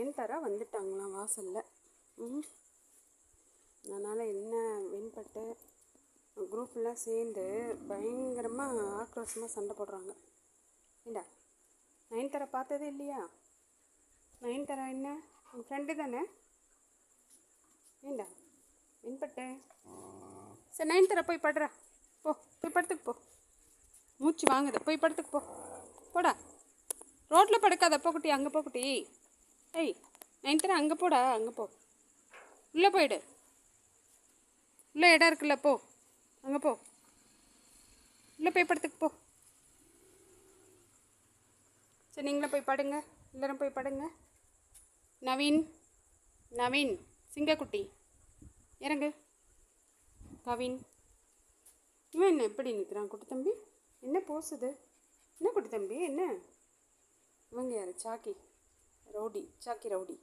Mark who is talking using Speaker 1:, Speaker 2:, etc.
Speaker 1: நயன்தாரா வந்துட்டாங்களாம் வாசலில்? ம். அதனால் என்ன வெண்பட்டு குரூப்லாம் சேர்ந்து பயங்கரமாக ஆக்ரோஷமாக சண்டை போடுறாங்க. ஏண்டா? நயன்தாரா பார்த்ததே இல்லையா? நயன்தாரா என்ன? உன் ஃப்ரெண்டு தானே? ஏண்டா? வெண்பட்டு சரி நயன்தாரா போய் படுறா. போ போய் படுத்துக்கு போ. மூச்சு வாங்குது. போய் படுத்துக்கு போ. போடா. ரோட்டில் படுக்காத. போக்குட்டி அங்கே போக்குட்டி ஏய் நயன்தாரா அங்கே போடா அங்கே போ. உள்ளே போயிடு. உள்ளே இடம் இருக்குல்ல போ. அங்கே போ. உள்ளே போய் படுத்துக்கு போ. சரி நீங்களும் போய் படுங்க. எல்லாரும் போய் படுங்க. நவீன் நவீன் சிங்கக்குட்டி. இறங்கு. கவின். இவன் என்ன எப்படி நிற்கிறான் குட்டி தம்பி? என்ன போசுது? என்ன குட்டி தம்பி? என்ன? இவங்க யார்? சாக்கி. रौड़ी चाकी रौड़ी